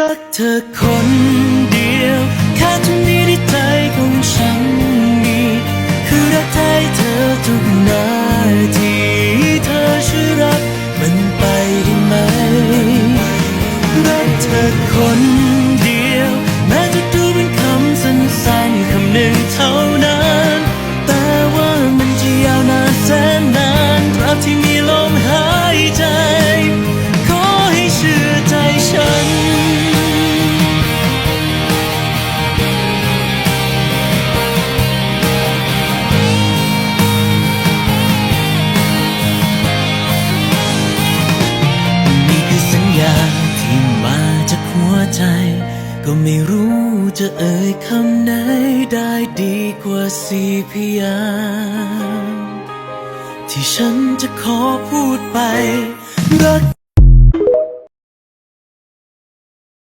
รักเธอคนเดียว แค่ตรงนี้ในใจของฉันมี คือรักแท้เธอทุกนาทีเธอช่วยรักมันไปได้ไหม รักเธอคน จากหัวใจ ก็ไม่รู้จะเอ่ยคำไหนได้ดีกว่าสี่พยางที่ฉันจะขอพูดไปรัก